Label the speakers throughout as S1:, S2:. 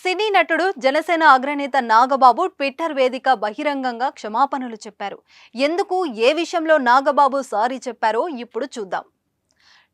S1: సినీ నటుడు జనసేన అగ్రనేత నాగబాబు ట్విట్టర్ వేదిక బహిరంగంగా క్షమాపణలు చెప్పారు. ఎందుకు ఏ విషయంలో నాగబాబు సారీ చెప్పారో ఇప్పుడు చూద్దాం.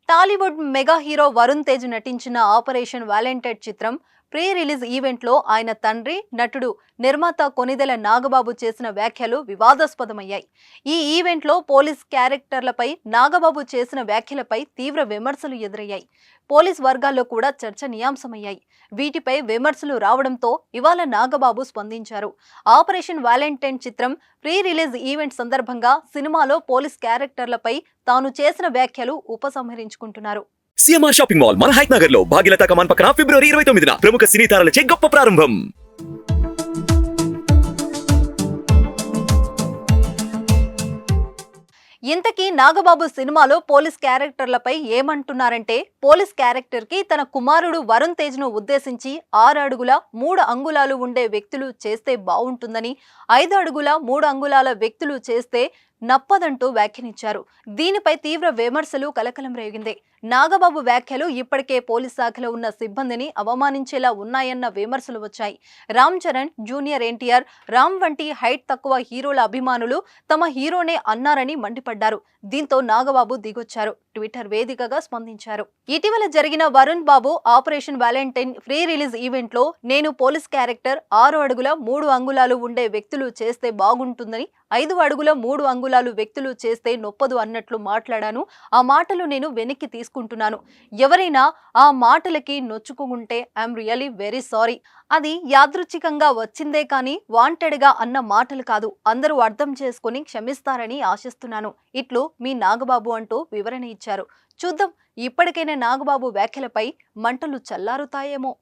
S1: Tollywood mega hero Varun Tej నటించిన ఆపరేషన్ వ్యాలంటైన్ చిత్రం ప్రీ రిలీజ్ ఈవెంట్లో ఆయన తండ్రి నటుడు నిర్మాత కొనిదెల నాగబాబు చేసిన వ్యాఖ్యలు వివాదాస్పదమయ్యాయి. ఈ ఈవెంట్లో పోలీస్ క్యారెక్టర్లపై నాగబాబు చేసిన వ్యాఖ్యలపై తీవ్ర విమర్శలు ఎదురయ్యాయి. పోలీస్ వర్గాల్లో కూడా చర్చనీయాంశమయ్యాయి. వీటిపై విమర్శలు రావడంతో ఇవాళ నాగబాబు స్పందించారు. ఆపరేషన్ వ్యాలంటైన్ చిత్రం ప్రీ రిలీజ్ ఈవెంట్ సందర్భంగా సినిమాలో పోలీస్ క్యారెక్టర్లపై తాను చేసిన వ్యాఖ్యలు ఉపసంహరించుకుంటున్నారు
S2: సిఎంఆర్ షాపింగ్ మాల్ మన హైట్ నగర్లో భాగ్యలత కమాన్ పక్కన ఫిబ్రవరి ఇరవై తొమ్మిదిన ప్రముఖ సినీ తారలచే గొప్ప ప్రారంభం.
S1: ఇంతకీ నాగబాబు సినిమాలో పోలీస్ క్యారెక్టర్లపై ఏమంటున్నారంటే పోలీస్ క్యారెక్టర్కి తన కుమారుడు వరుణ్ తేజ్ను ఉద్దేశించి ఆరు అడుగుల మూడు అంగుళాలు ఉండే వ్యక్తులు చేస్తే బాగుంటుందని ఐదు అడుగుల మూడు అంగుళాల వ్యక్తులు చేస్తే నప్పదంటూ వ్యాఖ్యానించారు. దీనిపై తీవ్ర విమర్శలు కలకలం రేగింది. నాగబాబు వ్యాఖ్యలు ఇప్పటికే పోలీస్ శాఖలో ఉన్న సిబ్బందిని అవమానించేలా ఉన్నాయన్న విమర్శలు వచ్చాయి. రామ్ చరణ్ జూనియర్ ఎన్టీఆర్ రామ్ వంటి హైట్ తక్కువ హీరోల అభిమానులు తమ హీరోనే అన్నారని మండిపడ్డారు. దీంతో నాగబాబు దిగొచ్చారు. ట్విట్టర్ వేదికగా స్పందించారు. ఇటీవల జరిగిన Varun Babu operation valentine free release ఈవెంట్లో నేను పోలీస్ క్యారెక్టర్ ఆరు అడుగుల మూడు అంగుళాలు ఉండే వ్యక్తులు చేస్తే బాగుంటుందని ఐదు అడుగుల మూడు అంగుళాలు వ్యక్తులు చేస్తే నొప్పదు అన్నట్లు మాట్లాడాను. ఆ మాటలు నేను వెనక్కి తీసుకుంటున్నాను. ఎవరైనా ఆ మాటలకి నొచ్చుకుంటే ఐఎమ్ రియలీ వెరీ సారీ. అది యాదృచ్ఛికంగా వచ్చిందే కానీ వాంటెడ్గా అన్న మాటలు కాదు. అందరూ అర్థం చేసుకుని క్షమిస్తారని ఆశిస్తున్నాను. ఇట్లు మీ నాగబాబు అంటూ వివరణ ఇచ్చారు. ఇచ్చారు చూద్దాం ఇప్పటికైనా నాగబాబు వ్యాఖ్యలపై మంటలు చల్లారుతాయేమో.